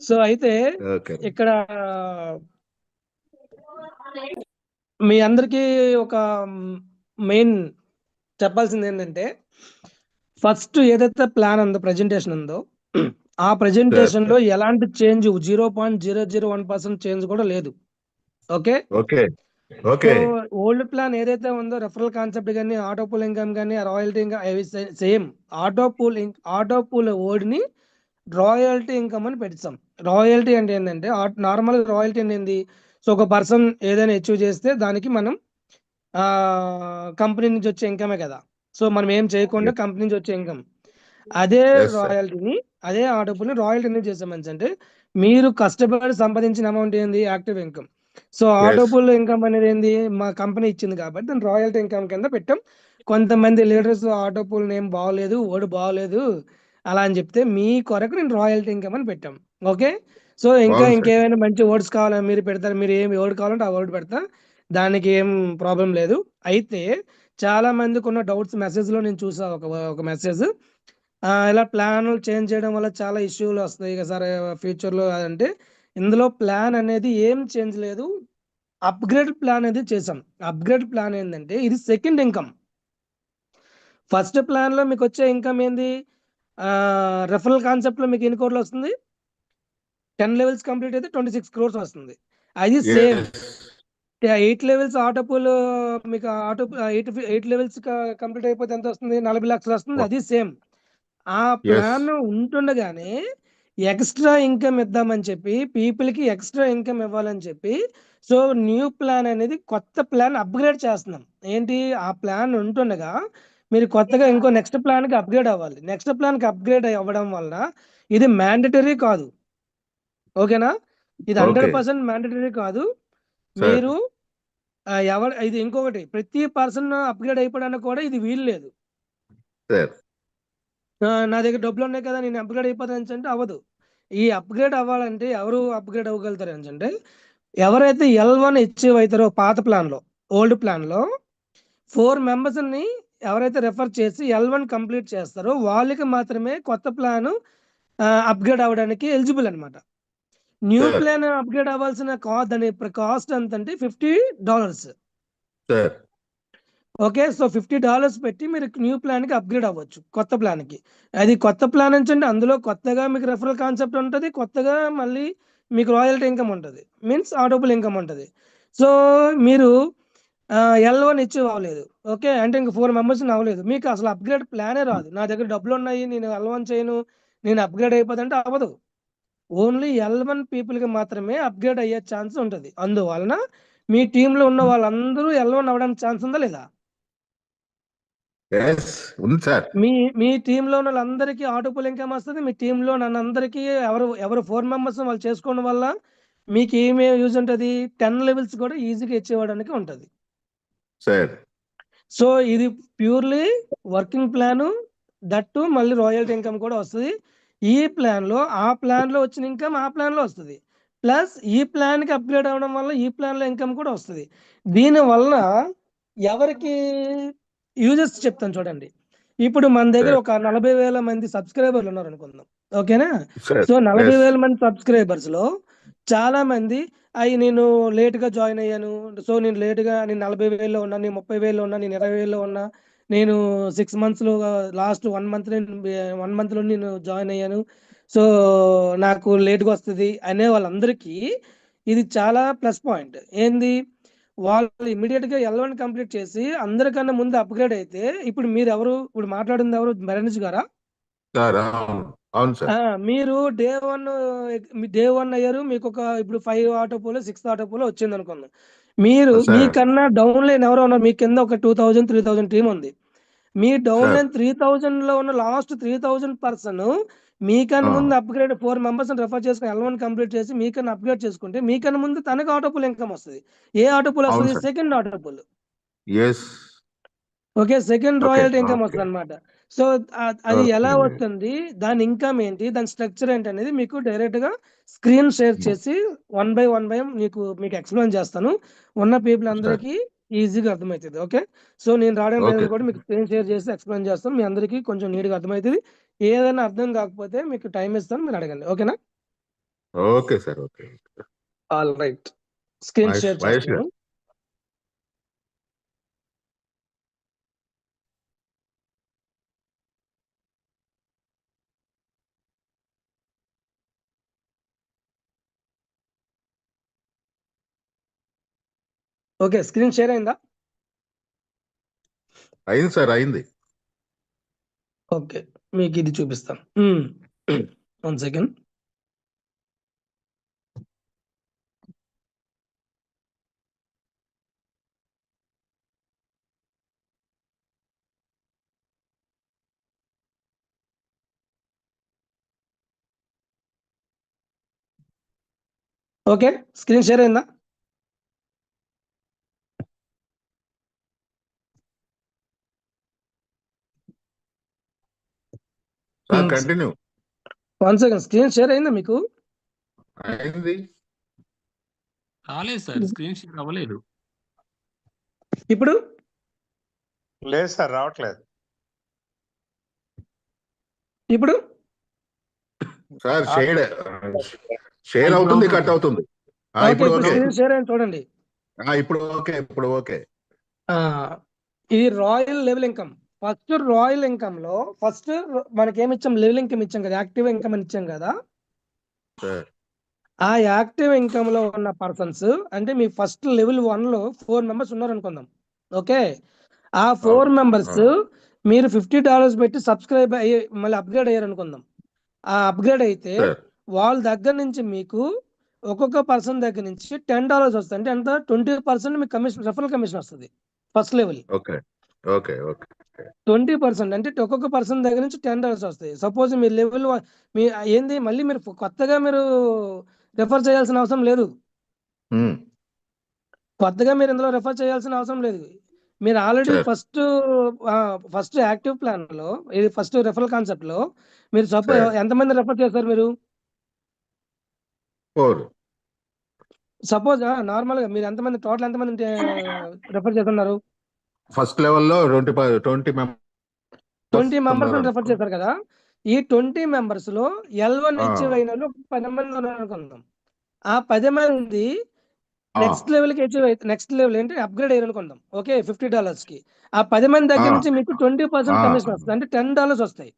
So అయితే ఇక్కడ మీ అందరికీ ఒక మెయిన్ చెప్పాల్సింది ఏంటంటే ఫస్ట్ ఏదైతే ప్లాన్ ఉందో ప్రజెంటేషన్ ఉందో ఆ ప్రజెంటేషన్లో ఎలాంటి change zero point zero zero one percent change కూడా లేదు. Okay? Okay. Okay. Old plan ఏదైతే ఉందో రెఫరల్ కాన్సెప్ట్ కానీ ఆటో పూల్ ఇన్కమ్ కానీ రాయల్టీ ఇన్కమ్ అవి same auto pool auto pool ఓడిని royalty income అని పెడతాం. రాయల్టీ అంటే ఏంటంటే నార్మల్ రాయల్టీ అంటే ఏంది? సో ఒక పర్సన్ ఏదైనా అచీవ్ చేస్తే దానికి మనం కంపెనీ నుంచి వచ్చే ఇన్కమే కదా. సో మనం ఏం చేయకుండా కంపెనీ నుంచి వచ్చే ఇన్కమ్. అదే. రాయల్టీని అదే ఆటోపుల్ని రాయల్టీ అనేది చేసామని అంటే మీరు కష్టపడి సంపాదించిన అమౌంట్ ఏంది? Active income. So auto pool income అనేది ఏంది? మా కంపెనీ ఇచ్చింది కాబట్టి దాన్ని రాయల్టీ ఇన్కమ్ కింద పెట్టాం. కొంతమంది లీడర్స్ ఆటోపుల్ నేమ్ బాగోలేదు ఓడి బాగోలేదు అలా అని చెప్తే మీ కొరకు నేను రాయల్టీ ఇన్కమ్ అని పెట్టాం. ఓకే సో ఇంకా. ఇంకేమైనా మంచి వర్డ్స్ కావాలా మీరు పెడతారు మీరు ఏమి వర్డ్ కావాలంటే ఆ వర్డ్ పెడతా. దానికి ఏం ప్రాబ్లం లేదు. అయితే చాలా మందికి ఉన్న డౌట్స్ మెసేజ్లో నేను చూసా ఒక ఒక మెసేజ్ ఇలా ప్లాన్ చేంజ్ చేయడం వల్ల చాలా ఇష్యూలు వస్తాయి ఇక సార్ ఫ్యూచర్లో అంటే ఇందులో ప్లాన్ అనేది ఏం చేంజ్ లేదు. అప్గ్రేడ్ ప్లాన్ అనేది చేసాం అప్గ్రేడ్ ప్లాన్ ఏంటంటే ఇది సెకండ్ ఇన్కమ్ ఫస్ట్ ప్లాన్లో మీకు వచ్చే ఇన్కమ్ ఏంది? రెఫరల్ కాన్సెప్ట్లో మీకు ఎన్ని కోట్లు వస్తుంది? టెన్ లెవెల్స్ కంప్లీట్ అయితే ట్వంటీ సిక్స్ క్రోర్స్ వస్తుంది. అది same. Eight levels auto pool మీకు auto eight eight levels complete అయిపోతే ఎంత వస్తుంది? నలభై లక్షలు వస్తుంది. అది సేమ్. ఆ ప్లాన్ ఉంటుండగానే ఎక్స్ట్రా ఇన్కమ్ ఇద్దామని చెప్పి పీపుల్కి ఎక్స్ట్రా ఇన్కమ్ ఇవ్వాలని చెప్పి సో న్యూ ప్లాన్ అనేది కొత్త ప్లాన్ అప్గ్రేడ్ చేస్తున్నాం. ఏంటి? ఆ ప్లాన్ ఉంటుండగా మీరు కొత్తగా ఇంకో నెక్స్ట్ ప్లాన్కి అప్గ్రేడ్ అవ్వాలి. నెక్స్ట్ ప్లాన్కి అప్గ్రేడ్ అవ్వడం వల్ల ఇది మ్యాండటరీ కాదు. ఓకేనా? ఇది హండ్రెడ్. పర్సెంట్ మ్యాండటరీ కాదు. మీరు ఎవరు ఇది ఇంకొకటి. ప్రతి పర్సన్ అప్గ్రేడ్ అయిపోవడానికి కూడా ఇది వీలు లేదు. నా దగ్గర డబ్బులు ఉన్నాయి కదా నేను అప్గ్రేడ్ అయిపోతాను అంటే అవ్వదు. ఈ అప్గ్రేడ్ అవ్వాలంటే ఎవరు అప్గ్రేడ్ అవ్వగలుగుతారు అంటే ఎవరైతే ఎల్ వన్ అచీవ్ అవుతారో పాత ప్లాన్లో ఓల్డ్ ప్లాన్లో ఫోర్ మెంబర్స్ని ఎవరైతే రెఫర్ చేసి ఎల్ వన్ కంప్లీట్ చేస్తారో వాళ్ళకి మాత్రమే కొత్త ప్లాన్ అప్గ్రేడ్ అవ్వడానికి ఎలిజిబుల్ అన్నమాట. న్యూ. ప్లాన్ అప్గ్రేడ్ అవ్వాల్సిన కా దాని కాస్ట్ ఎంత అంటే fifty dollars okay so fifty dollars పెట్టి మీరు న్యూ ప్లాన్కి అప్గ్రేడ్ అవ్వచ్చు కొత్త ప్లాన్కి అది కొత్త ప్లాన్ నుంచి అంటే అందులో కొత్తగా మీకు రెఫరల్ కాన్సెప్ట్ ఉంటుంది కొత్తగా మళ్ళీ మీకు రాయల్టీ ఇన్కమ్ ఉంటుంది మీన్స్ ఆటోపుల్ ఇన్కమ్ ఉంటుంది. సో మీరు ఎల్ వన్ ఇచ్చి అవ్వలేదు ఓకే అంటే ఇంక ఫోర్ మెంబర్స్ అవ్వలేదు. మీకు అసలు అప్గ్రేడ్ ప్లానే రాదు. నా దగ్గర డబ్బులు ఉన్నాయి నేను ఎల్ వన్ చేయను నేను అప్గ్రేడ్ అయిపోతుంటే అవ్వదు. ఓన్లీ ఎల్ వన్ పీపుల్కి మాత్రమే అప్గ్రేడ్ అయ్యే ఛాన్స్ ఉంటుంది. అందువలన మీ టీంలో ఉన్న వాళ్ళందరూ ఎల్ వన్ అవ్వడానికి ఛాన్స్ ఉందా లేదా? ఎస్ ఉంది సార్. మీ మీ టీంలో ఉన్న వాళ్ళందరికీ ఆటోపుల్ ఇన్కమ్ వస్తుంది మీ టీంలో నన్ను అందరికీ ఎవరు ఎవరు ఫోర్ మెంబర్స్ వాళ్ళు చేసుకోవడం వల్ల మీకు ఏమేమి యూజ్ ఉంటుంది? టెన్ లెవెల్స్ కూడా ఈజీగా ఇచ్చేవాడానికి ఉంటుంది. సార్. సో ఇది ప్యూర్లీ వర్కింగ్ ప్లాను. దట్టు మళ్ళీ రాయల్టీ ఇన్కమ్ కూడా వస్తుంది. ఈ ప్లాన్లో ఆ ప్లాన్లో వచ్చిన ఇన్కమ్ ఆ ప్లాన్లో వస్తుంది. ప్లస్ ఈ ప్లాన్కి అప్గ్రేడ్ అవ్వడం వల్ల ఈ ప్లాన్లో ఇన్కమ్ కూడా వస్తుంది. దీని వల్ల ఎవరికి యూజెస్ చెప్తాను చూడండి. ఇప్పుడు మన దగ్గర ఒక నలభై వేల మంది సబ్స్క్రైబర్లు ఉన్నారు అనుకుందాం. ఓకేనా? సో నలభై. వేల మంది సబ్స్క్రైబర్స్లో చాలా మంది అయ్యి నేను లేట్గా జాయిన్ అయ్యాను. సో నేను లేట్గా నేను నలభై వేల్లో ఉన్నా నేను ముప్పై వేల్లో ఉన్నా నేను ఇరవై వేల్లో ఉన్నా నేను సిక్స్ మంత్స్లో లాస్ట్ వన్ మంత్ వన్ మంత్లో నేను జాయిన్ అయ్యాను. సో నాకు లేట్గా వస్తుంది అనే వాళ్ళందరికీ ఇది చాలా ప్లస్ పాయింట్ ఏంది? వాళ్ళు ఇమీడియట్గా ఎల్ వన్ కంప్లీట్ చేసి అందరికన్నా ముందు అప్గ్రేడ్ అయితే ఇప్పుడు మీరు ఎవరు ఇప్పుడు మాట్లాడింది ఎవరు? మెరణిజ్ గారా? మీరు డే వన్ డే వన్ అయ్యారు. మీకు ఒక ఇప్పుడు five auto pool six auto pool వచ్చింది అనుకుందాం మీరు. మీకన్నా డౌన్ లైన్ ఎవరో ఉన్నారు మీ కింద ఒక two thousand three thousand team ఉంది మీ డౌన్. లైన్ త్రీ థౌజండ్లో ఉన్న లాస్ట్ త్రీ థౌజండ్ పర్సన్ మీకన్నా. ముందు అప్గ్రేడ్ ఫోర్ మెంబర్స్ రెఫర్ చేసుకుని ఎల్ వన్ కంప్లీట్ చేసి మీకన్నా అప్గ్రేడ్ చేసుకుంటే మీకన్నా ముందు తనకు ఆటో పూల్ ఇన్కమ్ వస్తుంది ఏ ఆటో పూల్ అవును వస్తుంది. Second auto pool yes okay second royalty income. వస్తుంది అనమాట సో అది ఎలా. వస్తుంది దాని ఇన్కమ్ ఏంటి? దాని స్ట్రక్చర్ ఏంటి అనేది మీకు డైరెక్ట్గా స్క్రీన్ షేర్. చేసి వన్ బై వన్ బై మీకు మీకు ఎక్స్ప్లెయిన్ చేస్తాను. ఉన్న పీపుల్ అందరికీ ఈజీగా అర్థమవుతుంది ఓకే? సో నేను రావడం కూడా మీకు స్క్రీన్ షేర్ చేసి ఎక్స్ప్లెయిన్ చేస్తాను. మీ అందరికీ కొంచెం నీట్గా అర్థమవుతుంది. ఏదైనా అర్థం కాకపోతే మీకు టైం ఇస్తాను మీరు అడగండి ఓకేనా? Okay sir okay all right screen share చేస్తాను. ఓకే స్క్రీన్ షేర్ అయిందా? అయింది సార్ అయింది. ఓకే మీకు ఇది చూపిస్తాను. One second okay screen share అయిందా? Continue one second screen share అయిందా మీకు? అయింది. కాలేదు సార్ స్క్రీన్ షేర్ అవ్వలేదు. ఇప్పుడు? లేదు సార్ రావట్లేదు. ఇప్పుడు? సార్ షేడ్ షేర్ అవుతుంది కట్ అవుతుంది. ఇప్పుడు ఓకే. షేర్ అయింది చూడండి. ఆ, ఇప్పుడు ఓకే ఇప్పుడు ఓకే. ఆ, ఇది royal level income first royal ఇన్కమ్లో first మనకి ఏమి ఇచ్చాం లెవెల్ ఇన్కమ్ ఇచ్చాం కదా యాక్టివ్ ఇన్కమ్ అని ఇచ్చాం కదా. ఆ యాక్టివ్ ఇన్కమ్లో ఉన్న పర్సన్స్ అంటే మీ ఫస్ట్ లెవెల్ వన్లో ఫోర్ మెంబర్స్ ఉన్నారు అనుకుందాం ఓకే? ఆ ఫోర్ మెంబర్స్ మీరు ఫిఫ్టీ డాలర్స్ పెట్టి సబ్స్క్రైబ్ అయ్యి మళ్ళీ అప్గ్రేడ్ అయ్యారు అనుకుందాం ఆ అప్గ్రేడ్ అయితే వాళ్ళ దగ్గర నుంచి మీకు ఒక్కొక్క పర్సన్ దగ్గర నుంచి టెన్ డాలర్స్ వస్తుంది అంటే ఎంత? ట్వంటీ పర్సెంట్ మీకు కమిషన్ రెఫరల్ కమిషన్ వస్తుంది first level. Okay okay twenty percent అంటే ఒక్కొక్క పర్సన్ దగ్గర నుంచి టెన్ డాలర్స్ వస్తాయి. సపోజ్ మీ లెవెల్ మీ ఏంది? మళ్ళీ మీరు కొత్తగా మీరు రెఫర్ చేయాల్సిన అవసరం లేదు. కొత్తగా మీరు ఇందులో రెఫర్ చేయాల్సిన అవసరం లేదు. మీరు ఆల్రెడీ. ఫస్ట్ ఫస్ట్ యాక్టివ్ ప్లాన్లో ఇది ఫస్ట్ రెఫరల్ కాన్సెప్ట్లో మీరు సపోజ్. ఎంతమంది రెఫర్ చేస్తారు మీరు? సపోజ్ నార్మల్గా మీరు ఎంతమంది టోటల్ ఎంతమంది రెఫర్ చేస్తున్నారు? ఫస్ట్ లెవెల్లో twenty twenty members twenty members refer. చేశారు కదా ఈ ట్వంటీ మెంబర్స్లో ఎల్ వన్. అచీవ్ అయిన వాళ్ళు పది మంది ఉన్నారు అనుకుందాం ఆ పది మంది నెక్స్ట్ లెవెల్కి అచీవ్ అయితే నెక్స్ట్ లెవెల్ ఏంటి అప్గ్రేడ్ అయ్యారు అనుకుందాం ఓకే ఫిఫ్టీ డాలర్స్కి ఆ పది మంది దగ్గర. నుంచి మీకు ట్వంటీ పర్సెంట్. కమిషన్ వస్తుంది అంటే టెన్ డాలర్స్ వస్తాయి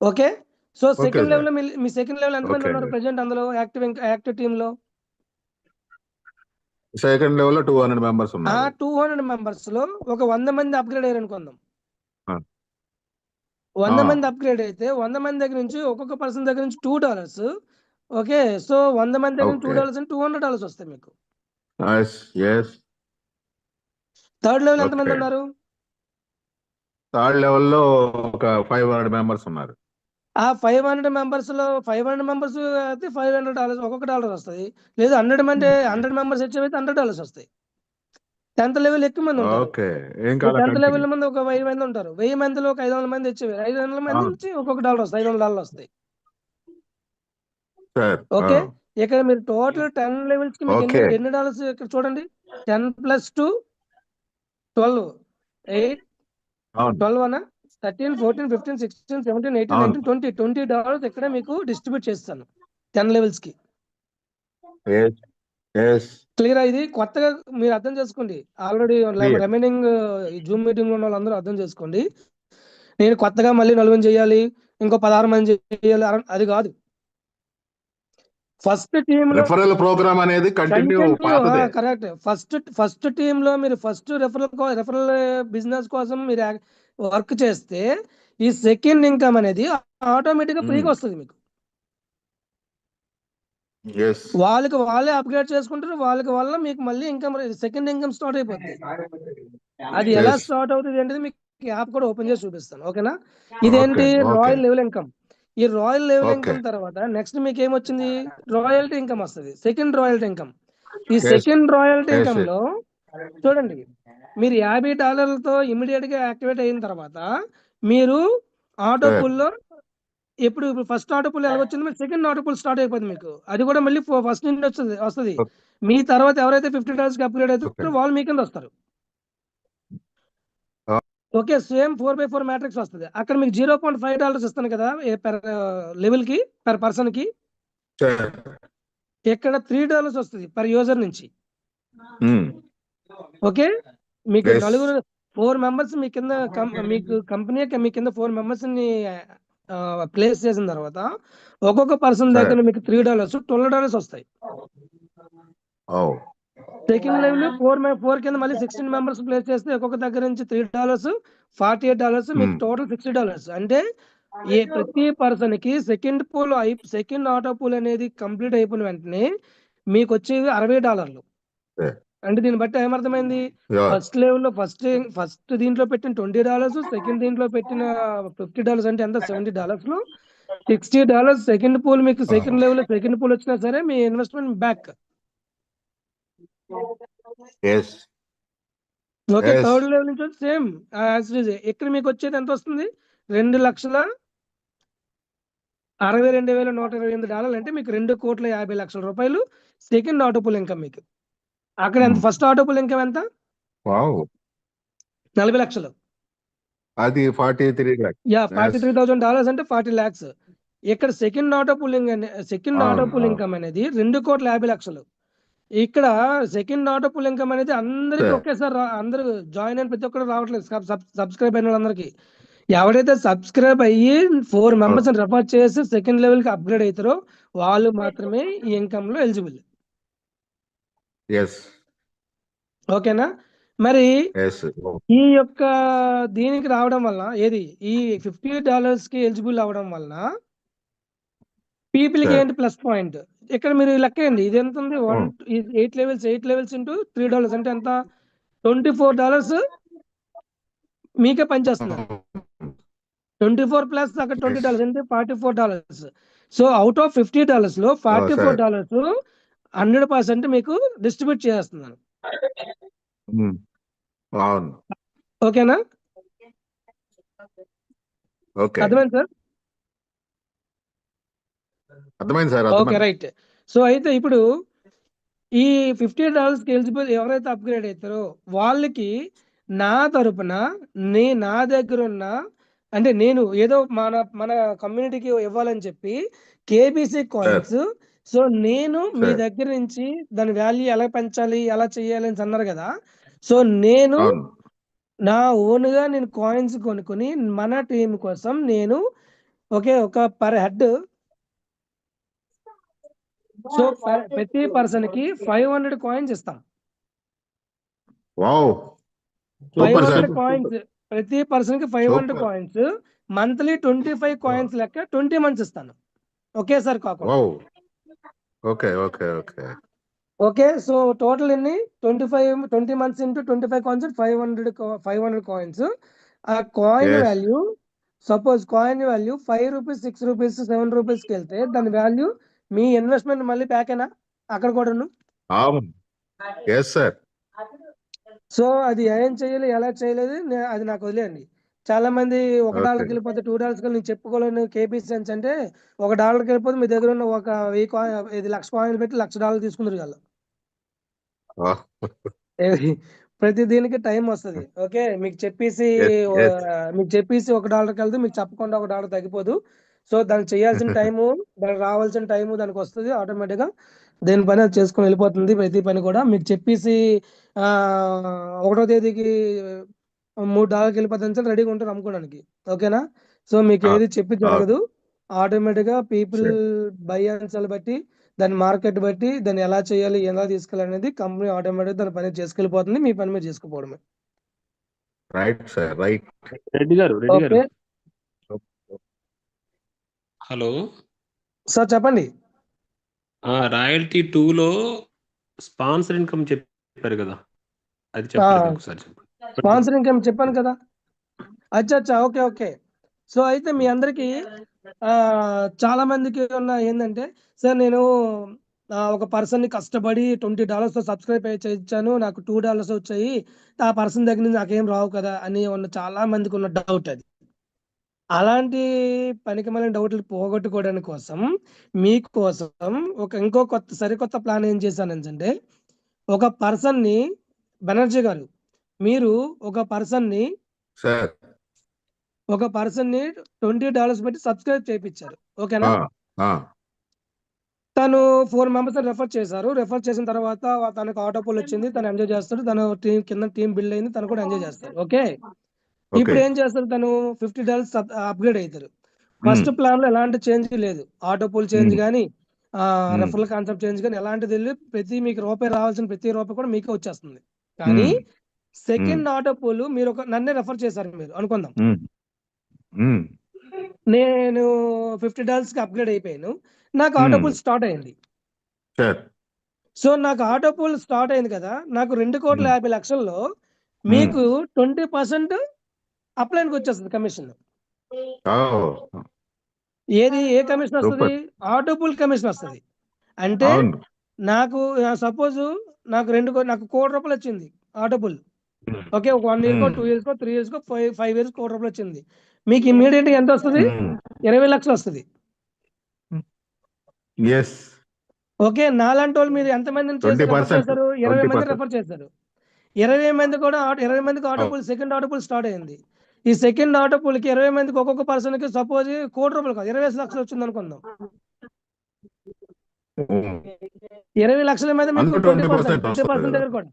ఓకే సో సెకండ్. లెవెల్ మీ సెకండ్ లెవెల్ ఎంతమంది. ఉన్నారు ప్రెసెంట్ అందులో యాక్టివ్ యాక్టివ్ టీమ్లో సెకండ్ లెవెల్లో టూ హండ్రెడ్ మెంబర్స్ ఆ టూ హండ్రెడ్ మెంబర్స్లో ఒక వంద మంది అప్గ్రేడ్ అయ్యారు అనుకుందాం. వంద. మంది అప్గ్రేడ్ అయితే వంద మంది దగ్గర నుంచి ఒక్కొక్క పర్సన్ దగ్గర నుంచి టూ డాలర్స్ ఓకే సో వంద మంది దగ్గర టూ. డాలర్స్ అంటే టూ హండ్రెడ్ డాలర్స్ వస్తాయి మీకు థర్డ్ లెవెల్ ఎంతమంది Okay. ఉన్నారు థర్డ్ లెవెల్లో ఒక ఫైవ్ హండ్రెడ్ మెంబర్స్ ఉన్నారు ఆ ఫైవ్ హండ్రెడ్ మెంబర్స్లో ఫైవ్ హండ్రెడ్ మెంబర్స్ అయితే ఫైవ్ హండ్రెడ్ డాలర్స్ ఒక్కొక్క డాలర్ వస్తుంది. లేదు హండ్రెడ్ మంది హండ్రెడ్ మెంబర్స్ వచ్చేవి అయితే హండ్రెడ్ డాలర్స్ వస్తాయి. టెన్త్ లెవెల్ ఎక్కువ మంది ఉంటారు. టెన్త్ లెవెల్ మంది ఒక వెయ్యి మంది ఉంటారు. వెయ్యి మందిలో ఒక ఐదు వందల మంది వచ్చేవి ఐదు వందల మంది. నుంచి ఒక్కొక్క డాలర్ వస్తాయి ఐదు వందల డాలర్లు వస్తాయి. ఓకే? ఇక్కడ మీరు టోటల్ టెన్ లెవెల్స్కి మీకు ఎన్ని డాలర్స్ ఇక్కడ చూడండి. Ten plus two twelve eight twelve అనా? Thirteen fourteen fifteen sixteen seventeen eighteen. Nineteen twenty twenty dollars ఇక్కడ మీకు డిస్ట్రిబ్యూట్ చేస్తాను. టెన్ లెవెల్స్కి. క్లియర్ ఇది? కొత్తగా మీరు అర్థం చేసుకోండి. ఆల్రెడీ. రిమైనింగ్ జూమ్ మీటింగ్లో ఉన్న వాళ్ళందరూ అర్థం చేసుకోండి. నేను కొత్తగా మళ్ళీ నలుగురు చేయాలి. ఇంకో పదహారు మంది చేయాలి. అది కాదు. ఫస్ట్ టీమ్ రెఫరల్ ప్రోగ్రామ్ అనేది కంటిన్యూ కరెక్ట్ ఫస్ట్ ఫస్ట్ టీమ్లో మీరు ఫస్ట్ రెఫరల్ రెఫరల్ బిజినెస్ కోసం మీరు వర్క్ చేస్తే ఈ సెకండ్ ఇన్కమ్ అనేది ఆటోమేటిక్గా ఫ్రీగా. వస్తుంది మీకు వాళ్ళకి వాళ్ళే అప్గ్రేడ్ చేసుకుంటారు వాళ్ళకి వల్ల మీకు మళ్ళీ ఇన్కమ్ సెకండ్ ఇన్కమ్ స్టార్ట్ అయిపోతుంది అది ఎలా. స్టార్ట్ అవుతుంది అంటే మీకు యాప్ కూడా ఓపెన్ చేసి చూపిస్తాను ఓకేనా ఇదేంటి. రాయల్ లెవెల్ ఇన్కమ్ ఈ రాయల్ లెవెల్. ఇన్కమ్ తర్వాత నెక్స్ట్ మీకు ఏమొచ్చింది రాయల్టీ ఇన్కమ్ వస్తుంది సెకండ్ రాయల్టీ ఇన్కమ్ ఈ. Second royalty income. లో చూడండి మీరు యాభై డాలర్లతో ఇమీడియట్గా యాక్టివేట్ అయిన తర్వాత మీరు ఆటో Sir. పుల్లో ఎప్పుడు ఇప్పుడు ఫస్ట్ ఆటో పుల్ ఎలా వచ్చింది మీరు సెకండ్ ఆటో పుల్ స్టార్ట్ అయిపోతుంది మీకు. అది కూడా మళ్ళీ ఫస్ట్ నుండి వస్తుంది వస్తుంది. మీ తర్వాత ఎవరైతే ఫిఫ్టీ డాలర్స్కి అప్గ్రేడ్ అవుతారో Okay. వాళ్ళు మీ కింద వస్తారు. Okay same four by four matrix వస్తుంది. అక్కడ మీకు జీరో పాయింట్ ఫైవ్ డాలర్స్ ఇస్తాను కదా పెర్ లెవెల్కి పర్ పర్సన్కి? ఇక్కడ త్రీ డాలర్స్ వస్తుంది పర్ యూజర్ నుంచి. ఓకే? మీకు. నలుగురు ఫోర్ మెంబర్స్ మీ కింద కం- మీకు కంపెనీ మీ కింద ఫోర్ మెంబర్స్ని ప్లేస్ చేసిన తర్వాత ఒక్కొక్క పర్సన్. దగ్గర మీకు త్రీ డాలర్స్ ట్వెల్వ్ డాలర్స్ వస్తాయి సెకండ్ లెవెల్ ఫోర్ ఫోర్ కింద మళ్ళీ సిక్స్టీన్ మెంబర్స్ ప్లేస్ చేస్తే ఒక్కొక్క దగ్గర నుంచి three dollars forty eight dollars మీకు. టోటల్ సిక్స్టీ డాలర్స్ అంటే ఏ ప్రతి పర్సన్కి సెకండ్ పూల్ అయి సెకండ్ ఆటో పూల్ అనేది కంప్లీట్ అయిపోయిన వెంటనే మీకు వచ్చేది అరవై డాలర్లు. అంటే దీన్ని బట్టి ఏమర్థమైంది? ఫస్ట్ లెవెల్లో ఫస్ట్ ఫస్ట్ దీంట్లో పెట్టిన ట్వంటీ డాలర్స్ సెకండ్ దీంట్లో పెట్టిన ఫిఫ్టీ డాలర్స్ అంటే ఎంత? సెవెంటీ డాలర్స్లో సిక్స్టీ డాలర్స్ సెకండ్ పూల్ మీకు సెకండ్ లెవెల్ సెకండ్ పూల్ వచ్చినా సరే మీ investment back. Okay. Third level నుంచి సేమ్ ఇక్కడ మీకు వచ్చేది ఎంత వస్తుంది? రెండు లక్షల అరవై రెండు వేల నూట ఇరవై ఎనిమిది డాలర్లు అంటే మీకు రెండు కోట్ల యాభై లక్షల రూపాయలు సెకండ్ ఆటోపుల్ ఇన్కమ్ మీకు. అక్కడ ఎంత. ఫస్ట్ ఆటోపుల్ ఇన్కమ్ ఎంత? వావ్. నలభై లక్షలు. అది forty three ya forty. Three thousand dollars అంటే ఫార్టీ ల్యాక్స్. ఇక్కడ second auto pulling second auto pull. Income అనేది రెండు కోట్ల యాభై లక్షలు. ఇక్కడ సెకండ్ ఆటో పుల్ ఇన్కమ్ అనేది అందరికి. ఒకేసారి అందరూ జాయిన్ అయిన ప్రతి ఒక్కరు రావట్లేదు. సబ్స్క్రైబ్ అయిన వాళ్ళందరికీ. ఎవరైతే సబ్స్క్రైబ్ అయ్యి ఫోర్ మెంబర్స్ రెఫర్ చేసి సెకండ్ లెవెల్కి అప్గ్రేడ్ అవుతారో వాళ్ళు మాత్రమే ఈ ఇన్కమ్లో ఎలిజిబుల్ ఎస్ ఓకేనా? మరి ఈ యొక్క దీనికి రావడం వల్ల ఏది? ఈ ఫిఫ్టీ డాలర్స్కి ఎలిజిబుల్ అవ్వడం వలన పీపుల్కి. ఏంటి ప్లస్ పాయింట్ ఇక్కడ మీరు లెక్కేయండి ఇది ఎంత ఉంది? One. Eight levels eight levels into three dollars అంటే ఎంత? ట్వంటీ ఫోర్ డాలర్స్ మీకే పనిచేస్తున్నారు ట్వంటీ ఫోర్ ప్లస్ అక్కడ ట్వంటీ. డాలర్స్ అంటే forty four dollars so out of fifty డాలర్స్లో forty four. Dollars hundred percent మీకు డిస్ట్రిబ్యూట్ చేస్తున్నాను ఓకేనా? ఓకే. అర్థమైంది సార్? అర్థమైంది సార్ ఓకే రైట్. సో అయితే ఇప్పుడు ఈ ఫిఫ్టీ డాలర్స్ ఎలిజిబుల్ ఎవరైతే అప్గ్రేడ్ అవుతారో వాళ్ళకి నా తరపున నే నా దగ్గర ఉన్న అంటే నేను ఏదో మన మన కమ్యూనిటీకి ఇవ్వాలని చెప్పి కేబీసీ కాయిన్స్ సో నేను మీ. దగ్గర నుంచి దాని వాల్యూ ఎలా పెంచాలి ఎలా చేయాలి అని అన్నారు కదా సో నేను నా ఓన్గా నేను కాయిన్స్ కొనుక్కొని మన టీం కోసం నేను ఓకే ఒక పర్ హెడ్ సో పర్- ప్రతి పర్సన్కి ఫైవ్ హండ్రెడ్ కాయిన్స్ ఇస్తాం. Wow five super sir hundred coins ప్రతి పర్సన్కి five hundred. Coins monthly twenty five coins లెక్క ట్వంటీ మంత్స్ ఇస్తాను. ఒకేసారి కాకుండా. Wow okay okay okay. Okay so total ఎన్ని? Twenty five twenty months into twenty five coins five hundred five hundred coins. ఆ coin. Value suppose coin value five rupees six rupees seven రూపీస్కి వెళ్తే దాని value మీ investment మళ్ళీ back అయినా అక్కడ కూడాను? సార్ సో అది ఏం చేయాలి ఎలా చేయలేదు అది నాకు వదిలేయండి. చాలా మంది ఒక. డాలర్కి వెళ్ళిపోతే టూ డాలర్స్ నేను చెప్పుకోలేను కేపీ సెన్స్ అంటే ఒక డాలర్కి వెళ్ళిపోతే మీ దగ్గర ఉన్న ఒక వెయ్యి కాయిన్ ఇది లక్ష కాయిన్ పెట్టి లక్ష డాలర్ తీసుకుందరు కదా ప్రతి దీనికి టైం వస్తుంది. ఓకే? మీకు చెప్పేసి మీకు చెప్పేసి ఒక డాలర్కి వెళ్తే మీకు చెప్పకుండా ఒక డాలర్ తగ్గిపోదు. సో దానికి చేయాల్సిన టైము దానికి రావాల్సిన టైము దానికి వస్తుంది ఆటోమేటిక్గా దేని పని అది చేసుకొని వెళ్ళిపోతుంది ప్రతి పని కూడా. మీకు చెప్పేసి ఆ ఒకటో తేదీకి మూడు డాలర్కి వెళ్ళిపోతుంది రెడీగా ఉంటారు అమ్ముకోవడానికి. ఓకేనా? సో మీకు ఏది చెప్పి. జరగదు ఆటోమేటిక్గా పీపుల్. బై సెల్ బట్టి దాని మార్కెట్ బట్టి దాన్ని ఎలా చేయాలి ఎలా తీసుకెళ్ళాలి అనేది కంపెనీ ఆటోమేటిక్ దాని పని చేసుకెళ్ళిపోతుంది. మీ పని మీరు చేసుకుపోవడమే right sir right. Reddy garu Reddy garu. Okay. Hello. Sir చెప్పండి. ఆ రాయల్టీ టూలో స్పాన్సర్ ఇన్కమ్ చెప్పారు కదా. అది. ఒకసారి చెప్పండి. స్పాన్సర్ ఇన్కమ్ చెప్పాను కదా? అచ్చా అచ్చా ఓకే ఓకే. సో అయితే మీ అందరికి ఆ చాలా మందికి ఉన్న ఏంటంటే సార్ నేను ఒక పర్సన్ని కష్టపడి ట్వంటీ డాలర్స్తో సబ్స్క్రైబ్ చేయించాను నాకు టూ డాలర్స్ వచ్చాయి ఆ పర్సన్ దగ్గర నుంచి నాకేం రావు కదా అని ఉన్న చాలా మందికి ఉన్న డౌట్ అది. అలాంటి పనికిమాలిన డౌట్లు పోగొట్టుకోవడానికి కోసం మీకోసం ఒక ఇంకో కొత్త సరికొత్త ప్లాన్ ఏం చేశాను అంటే ఒక పర్సన్ని బెనర్జీ గారు మీరు ఒక పర్సన్ని సార్. ఒక పర్సన్ని ట్వంటీ డాలర్స్ పెట్టి సబ్స్క్రైబ్ చేయించారు ఓకేనా? తను ఫోర్ మెంబర్స్ రెఫర్ చేశారు. రెఫర్ చేసిన తర్వాత తనకు ఆటో పోల్ వచ్చింది. తను ఎంజాయ్ చేస్తాడు. తను టీం కింద టీం బిల్డ్ అయింది. తను కూడా ఎంజాయ్ చేస్తాడు. ఓకే? ఇప్పుడు ఏం చేస్తారు తను? ఫిఫ్టీ డాలర్స్ అప్గ్రేడ్ అవుతారు ఫస్ట్ ప్లాన్లో ఎలాంటి చేంజ్ లేదు. Auto pool change. కానీ. రెఫరల్ కాన్సెప్ట్ చేంజ్ కానీ ఎలాంటిది ప్రతి మీకు రూపాయి రావాల్సిన ప్రతి రూపాయి కూడా మీకే వచ్చేస్తుంది. కానీ. సెకండ్ ఆటో పోల్ మీరు ఒక నన్నే రెఫర్ చేశారు మీరు. అనుకుందాం. ఉమ్, ఉమ్, నేను ఫిఫ్టీ డాలర్స్కి అప్గ్రేడ్ అయిపోయాను. నాకు ఆటో Hmm. పోల్ స్టార్ట్ అయింది. సో నాకు ఆటో పూల్ స్టార్ట్ అయింది కదా నాకు రెండు కోట్ల Hmm. యాభై లక్షల్లో మీకు ట్వంటీ పర్సెంట్ అప్లైన్కి వచ్చేస్తుంది కమిషన్ ఓ, ఏది ఏ కమిషన్ వస్తుంది. ఆటో పూల్ కమిషన్ వస్తుంది. అంటే నాకు సపోజ్ నాకు రెండు నాకు కోటి రూపాయలు వచ్చింది ఆటో పూల్ ఓకే ఒక వన్ ఇయర్ కో Hmm. టూ ఇయర్స్ కో త్రీ ఇయర్స్ కో ఫైవ్ ఫైవ్ ఇయర్స్ కోటి రూపాయలు వచ్చింది. మీకు ఇమీడియట్గా ఎంత వస్తుంది? ఉమ్, ఇరవై లక్షలు వస్తుంది. ఓకే నాలాంటి వాళ్ళు మీరు ఎంతమందిని చేసి 20% రెఫర్ చేశారు? ఇరవై మంది 20%. రెఫర్ చేశారు. ఇరవై మంది కూడా ఇరవై మందికి auto pool second auto pool start అయింది. ఈ సెకండ్ ఆటో పూల్కి ఇరవై మందికి ఒక్కొక్క పర్సన్కి సపోజ్ కోటి రూపాయలు కాదు ఇరవై లక్షలు వచ్చింది అనుకుందాం. ఉమ్, ఇరవై లక్షల మీద ట్వంటీ 20% పర్సెంట్ ట్వంటీ పర్సెంట్. దగ్గర కూడా.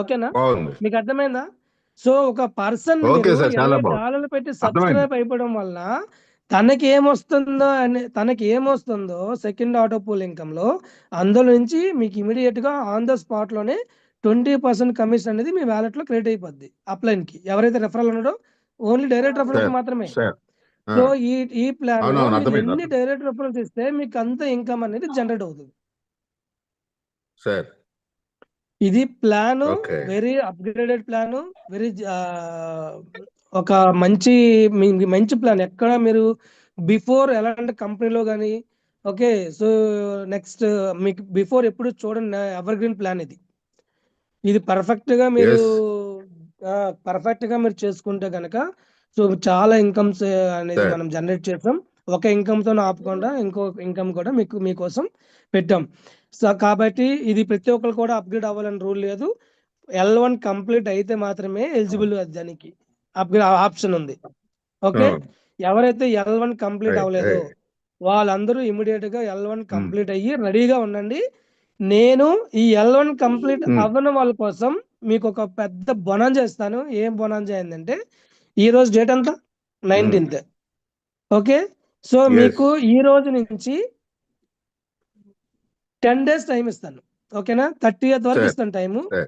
ఓకేనా? మీకు అర్థమైందా? సో ఒక పర్సన్. డాలర్లు పెట్టి. సబ్స్క్రైబ్ అయిపోవడం వల్ల తనకి ఏమొస్తుందో అని తనకి ఏమొస్తుందో సెకండ్ ఆటో పూల్ ఇన్కమ్లో అందులో నుంచి మీకు ఇమీడియట్గా ఆన్ ద స్పాట్లోనే ట్వంటీ పర్సెంట్ కమిషన్ అనేది మీ వ్యాలెట్లో క్రియేట్ అయిపోద్ది అప్లైన్కి ఎవరైతే రెఫరల్ ఉన్నాడో ఓన్లీ డైరెక్ట్ రెఫరల్ మాత్రమే. సో ఈ ఈ ప్లాన్ ఎన్ని. డైరెక్ట్ రెఫరల్స్ ఇస్తే మీకు అంత ఇన్కమ్ అనేది జనరేట్ అవుతుంది. సార్ ఇది plan. Very upgraded plan very ఒక మంచి మంచి ప్లాన్. ఎక్కడ మీరు బిఫోర్ ఎలాంటి కంపెనీలో కానీ ఓకే సో నెక్స్ట్ మీకు బిఫోర్ ఎప్పుడు చూడండి ఎవర్ గ్రీన్ ప్లాన్ ఇది. ఇది పర్ఫెక్ట్గా మీరు పర్ఫెక్ట్గా మీరు చేసుకుంటే కనుక సో చాలా ఇన్కమ్స్ అనేది. మనం జనరేట్ చేసాం. ఒక ఇన్కమ్తో ఆపకుండా ఇంకో ఇన్కమ్ కూడా మీకు మీకోసం పెట్టాం. సో కాబట్టి ఇది ప్రతి ఒక్కరు కూడా అప్గ్రేడ్ అవ్వాలని రూల్ లేదు. ఎల్ వన్ కంప్లీట్ అయితే మాత్రమే ఎలిజిబుల్ దానికి అప్గ్రేడ్ ఆప్షన్ ఉంది. ఓకే. ఎవరైతే ఎల్ వన్ కంప్లీట్ అవ్వలేదు. వాళ్ళందరూ ఇమీడియట్గా ఎల్ వన్ కంప్లీట్ అయ్యి రెడీగా ఉండండి. నేను ఈ ఎల్ వన్ కంప్లీట్. అవ్వని వాళ్ళ కోసం మీకు ఒక పెద్ద బొనాంజా ఇస్తాను. ఏం బొనాంజా అయిందంటే ఈ రోజు డేట్ అంతా నైన్టీన్త్ ఓకే? సో. మీకు ఈ రోజు నుంచి టెన్ డేస్ టైం ఇస్తాను ఓకేనా థర్టీ వరకు Sir. ఇస్తాను టైము Sir.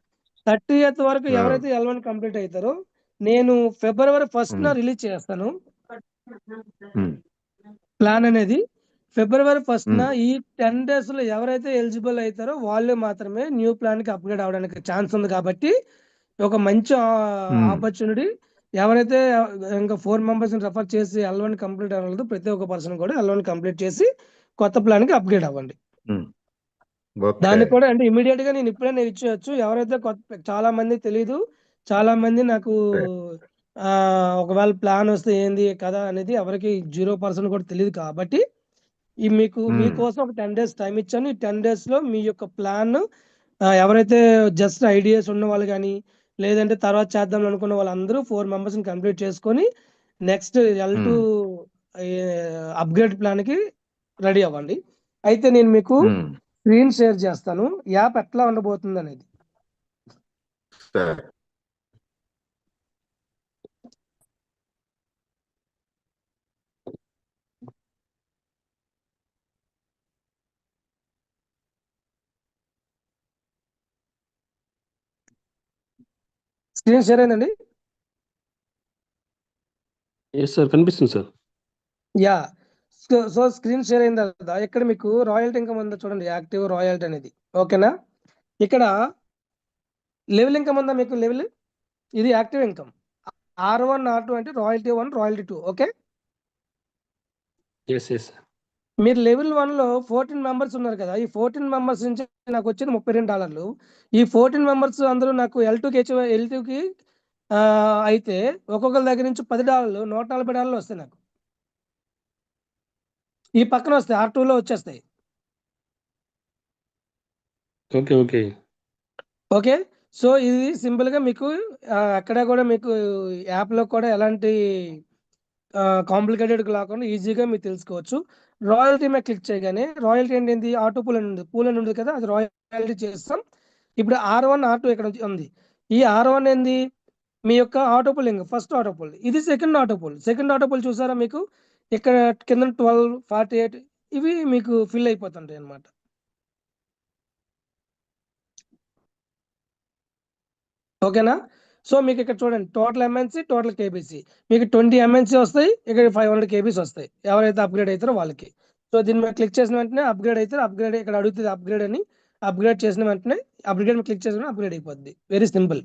థర్టీ వరకు Ah. ఎవరైతే ఎల్ వన్ కంప్లీట్ అవుతారో నేను ఫిబ్రవరి ఫస్ట్ న. రిలీజ్ చేస్తాను ప్లాన్ అనేది ఫిబ్రవరి ఫస్ట్ న. ఈ టెన్ డేస్లో ఎవరైతే ఎలిజిబుల్ అవుతారో వాళ్ళు మాత్రమే న్యూ ప్లాన్కి అప్గ్రేడ్ అవడానికి ఛాన్స్ ఉంది కాబట్టి ఒక మంచి. ఆపర్చునిటీ ఎవరైతే ఇంకా ఫోర్ మెంబర్స్ రెఫర్ చేసి ఎల్ వన్ కంప్లీట్ అవ్వలేదు ప్రతి ఒక్క పర్సన్ కూడా ఎల్ వన్ కంప్లీట్ చేసి కొత్త ప్లాన్కి అప్గ్రేడ్ అవ్వండి దానికి కూడా అంటే ఇమీడియట్గా నేను ఇప్పుడే నేను ఇచ్చేయచ్చు. ఎవరైతే కొత్త చాలా మంది తెలియదు చాలా మంది నాకు ఆ ఒకవేళ ప్లాన్ వస్తే ఏంది కదా అనేది ఎవరికి జీరో పర్సెంట్ కూడా తెలియదు కాబట్టి ఈ మీకు. మీకోసం ఒక టెన్ డేస్ టైం ఇచ్చాను. ఈ టెన్ డేస్లో మీ యొక్క ప్లాన్ ఎవరైతే జస్ట్ ఐడియాస్ ఉన్న వాళ్ళు కానీ లేదంటే తర్వాత చేద్దాం అనుకున్న వాళ్ళందరూ ఫోర్ మెంబర్స్ కంప్లీట్ చేసుకొని నెక్స్ట్ ఎల్ టు అప్గ్రేడ్ ప్లాన్కి రెడీ అవ్వండి. అయితే నేను మీకు స్క్రీన్ షేర్ చేస్తాను. యాప్ ఎట్లా ఉండబోతుంది అనేది సార్. స్క్రీన్ షేర్ అయిందండి? ఎస్ సార్ కనిపిస్తుంది sir ya. So screen share అయిన తర్వాత ఇక్కడ మీకు రాయల్టీ ఇన్కమ్ ఉందా చూడండి యాక్టివ్ రాయల్టీ అనేది. ఓకేనా? ఇక్కడ లెవెల్ ఇన్కమ్ ఉందా మీకు లెవెల్ ఇది active income or one or two అంటే royalty one royalty two okay? మీరు లెవెల్ వన్లో ఫోర్టీన్ మెంబర్స్ ఉన్నారు కదా ఈ ఫోర్టీన్ మెంబర్స్ నుంచి నాకు వచ్చింది ముప్పై రెండు డాలర్లు. ఈ ఫోర్టీన్ మెంబర్స్ అందరూ నాకు ఎల్ టూకి హెచ్ ఎల్ టూకి అయితే ఒక్కొక్కరి దగ్గర నుంచి పది డాలర్లు నూట నలభై డాలర్లు వస్తాయి నాకు. ఈ పక్కన వస్తాయి ఆర్లో వచ్చేస్తాయి. Okay okay. ఓకే సో ఇది సింపుల్గా మీకు ఎక్కడ కూడా మీకు యాప్లో కూడా ఎలాంటి కాంప్లికేటెడ్ కాకుండా ఈజీగా మీరు తెలుసుకోవచ్చు. రాయల్టీ మీద క్లిక్ చేయగానే రాయల్టీ అంటే ఏంటి ఆటో పూల్ అని ఉంది. పూల్ అని ఉంది కదా అది రాయల్టీ చేస్తాం. ఇప్పుడు ఆర్ వన్ ఆర్ టూ ఇక్కడ ఉంది ఈ ఆర్ వన్ ఏంది? మీ యొక్క auto pulling first auto pull. ఇది second auto pull. Second auto pull చూసారా మీకు? ఇక్కడ కింద ట్వెల్వ్ ఫార్టీ ఎయిట్ ఇవి మీకు ఫిల్ అయిపోతుంటాయి అన్నమాట. ఓకేనా? సో మీకు ఇక్కడ చూడండి టోటల్ ఎంఎన్సీ టోటల్ కేబీసీ మీకు ట్వంటీ ఎంఎన్సీ వస్తాయి ఇక్కడ ఫైవ్ హండ్రెడ్ కేబీస్ వస్తాయి. ఎవరైతే అప్గ్రేడ్ అవుతారో వాళ్ళకి. సో దీని మీద క్లిక్ చేసిన వెంటనే అప్గ్రేడ్ అయితే అప్గ్రేడ్ ఇక్కడ అడుగుతుంది అప్గ్రేడ్ అని. అప్గ్రేడ్ చేసిన వెంటనే అప్గ్రేడ్ క్లిక్ చేసిన అప్గ్రేడ్ అయిపోద్ది. వెరీ సింపుల్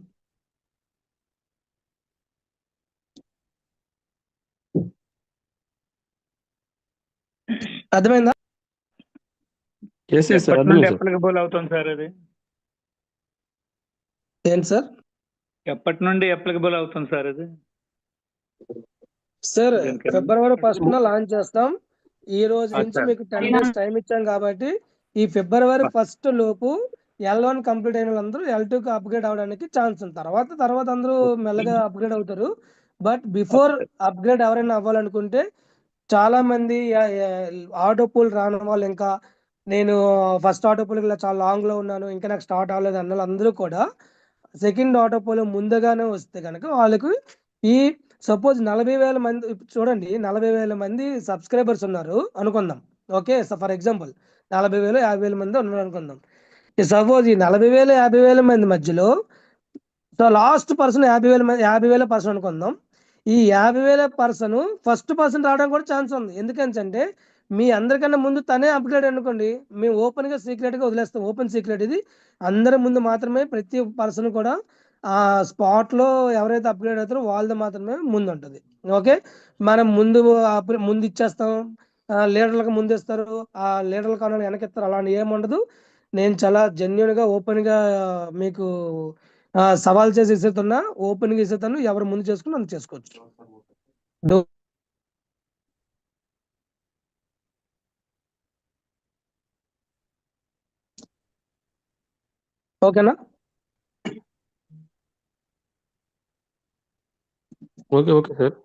అర్థమైందా? అప్లికబుల్ అవుతుంది సార్ ఇది? ఏంటి సార్? ఎప్పటి నుండి అప్లికబుల్ అవుతుంది సార్ ఇది? సార్? ఫిబ్రవరి ఫస్ట్ లాంచ్ చేస్తాం. ఈ రోజు నుంచి. మీకు టెన్ డేస్ టైం ఇచ్చాం కాబట్టి ఈ ఫిబ్రవరి ఫస్ట్ లోపు ఎల్ వన్ కంప్లీట్ అయిన వాళ్ళందరూ ఎల్ టూ కి అప్గ్రేడ్ అవడానికి ఛాన్స్ ఉంది. తర్వాత తర్వాత అందరూ మెల్లగా అప్గ్రేడ్ అవుతారు. బట్ బిఫోర్ అప్గ్రేడ్ ఎవరైనా అవ్వాలనుకుంటే చాలా మంది ఆటో పూల్ రాని వాళ్ళు ఇంకా నేను ఫస్ట్ ఆటో పూల్ చాలా లాంగ్లో ఉన్నాను. ఇంకా నాకు స్టార్ట్ అవ్వలేదు అన్న వాళ్ళందరూ కూడా సెకండ్ ఆటో పూల్ ముందుగానే వస్తే కనుక వాళ్ళకు ఈ సపోజ్ నలభై వేల మంది చూడండి నలభై వేల మంది సబ్స్క్రైబర్స్ ఉన్నారు అనుకుందాం. ఓకే ఫర్ ఎగ్జాంపుల్ నలభై వేలు యాభై వేల మంది ఉన్నారు అనుకుందాం. సపోజ్ ఈ నలభై వేల యాభై వేల మంది మధ్యలో సో లాస్ట్ పర్సన్ యాభై వేల మంది యాభై వేల పర్సన్ అనుకుందాం. ఈ యాభై వేల పర్సన్ ఫస్ట్ పర్సన్ రావడం కూడా ఛాన్స్ ఉంది. ఎందుకంటే మీ అందరికన్నా ముందు తనే అప్గ్రేడ్ అనుకోండి మేము ఓపెన్గా సీక్రెట్గా వదిలేస్తాం. ఓపెన్ సీక్రెట్ ఇది. అందరి ముందు మాత్రమే ప్రతి పర్సన్ కూడా ఆ స్పాట్లో ఎవరైతే అప్గ్రేడ్ అవుతారో వాళ్ళది మాత్రమే ముందు ఉంటుంది ఓకే మనం ముందు ముందు ఇచ్చేస్తాం. లీడర్లకు ముందు ఇస్తారు. ఆ లీడర్ల కారణాలు వెనకిస్తారు అలాంటి ఏముండదు నేను చాలా జెన్యున్గా ఓపెన్గా మీకు సవాల్ చేసి ఇస్తున్నా ఓపెన్గా ఇస్తాను ఎవరు ముందు చేసుకుని అంత చేసుకోవచ్చు. ఓకేనా? Okay okay sir.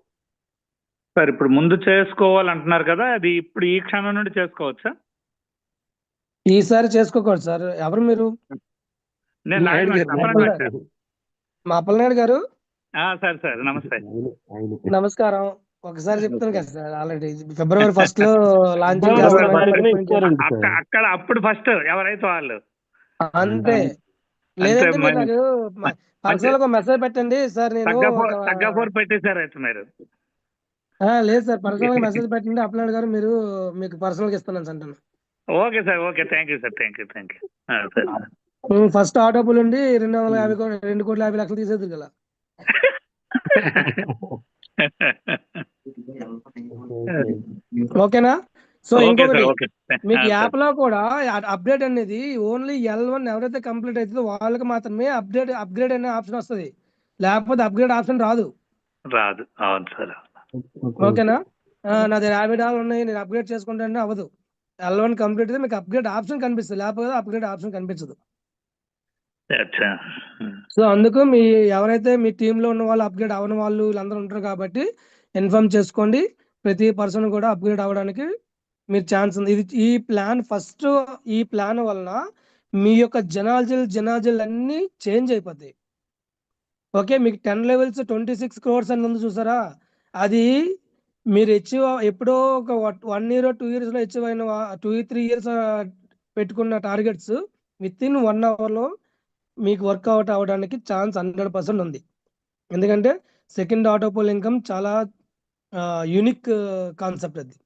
సార్ ఇప్పుడు ముందు చేసుకోవాలంటున్నారు కదా అది ఇప్పుడు ఈ క్షణం నుండి చేసుకోవచ్చా? ఈసారి చేసుకోకూడదు సార్. ఎవరు మీరు? నేను. మా అప్పలనాయుడు గారు? ఆ, సార్ సార్ నమస్తే. నమస్కారం. ఒకసారి చెప్తాను కదా సార్ ఆల్రెడీ ఫిబ్రవరి ఫస్ట్లో లాంచింగ్ అక్కడ అప్పుడు ఫస్ట్ ఎవరైతే వాళ్ళు? అంతే. అంతే. లేదంటే మీరు పర్సనల్గా మెసేజ్ పెట్టండి సార్ నేను పెట్టేశారు అయితే మీరు. ఆ, లేదు సార్ పర్సనల్గా మెసేజ్ పెట్టండి. అప్లాడ్ గారు మీరు మీకు పర్సనల్గా ఇస్తున్నాను అంటాను okay sir okay thank you sir thank you thank you sir. First auto pull ఉండి రెండు వందల యాభై కోట్లు రెండు కోట్ల యాభై లక్షలు తీసేది కదా. ఓకేనా? సో ఇంకొకటి మీకు యాప్లో కూడా అప్డేట్ అనేది ఓన్లీ ఎల్ వన్ ఎవరైతే కంప్లీట్ అవుతుందో వాళ్ళకి మాత్రమే అప్డేట్ అప్గ్రేడ్ అనే ఆప్షన్ వస్తుంది. లేకపోతే అప్గ్రేడ్ ఆప్షన్ రాదు. రాదు. అవును సార్ ఓకేనా? ఆ, నాది యాభై డాలర్ ఉన్నాయి నేను అప్గ్రేడ్ చేసుకుంటానంటే అవ్వదు. ఎల్ వన్ కంప్లీట్ అయితే మీకు అప్గ్రేడ్ ఆప్షన్ కనిపిస్తుంది. లేకపోతే అప్గ్రేడ్ ఆప్షన్ కనిపించదు. సో అందుకు మీ ఎవరైతే మీ టీమ్లో ఉన్న వాళ్ళు అప్గ్రేడ్ అవ్వని వాళ్ళు వీళ్ళందరూ ఉంటారు కాబట్టి ఇన్ఫార్మ్ చేసుకోండి. ప్రతి పర్సన్ కూడా అప్గ్రేడ్ అవ్వడానికి మీరు ఛాన్స్ ఉంది. ఇది ఈ ప్లాన్ ఫస్ట్ ఈ ప్లాన్ వలన మీ యొక్క జనాలజీలు జనాలజీలు అన్ని చేంజ్ అయిపోతాయి. ఓకే మీకు ten levels twenty six crores అని ఉంది చూసారా? అది మీరు అచీవ్ ఎప్పుడో ఒక వన్ ఇయర్ టూ ఇయర్స్లో అచీవ్ అయిన టూ త్రీ ఇయర్స్ పెట్టుకున్న టార్గెట్స్ విత్ ఇన్ వన్ అవర్లో మీకు వర్కౌట్ అవ్వడానికి ఛాన్స్ హండ్రెడ్ పర్సెంట్ ఉంది. ఎందుకంటే సెకండ్ ఆటోపోల్ ఇన్కమ్ చాలా యూనిక్ కాన్సెప్ట్ అది.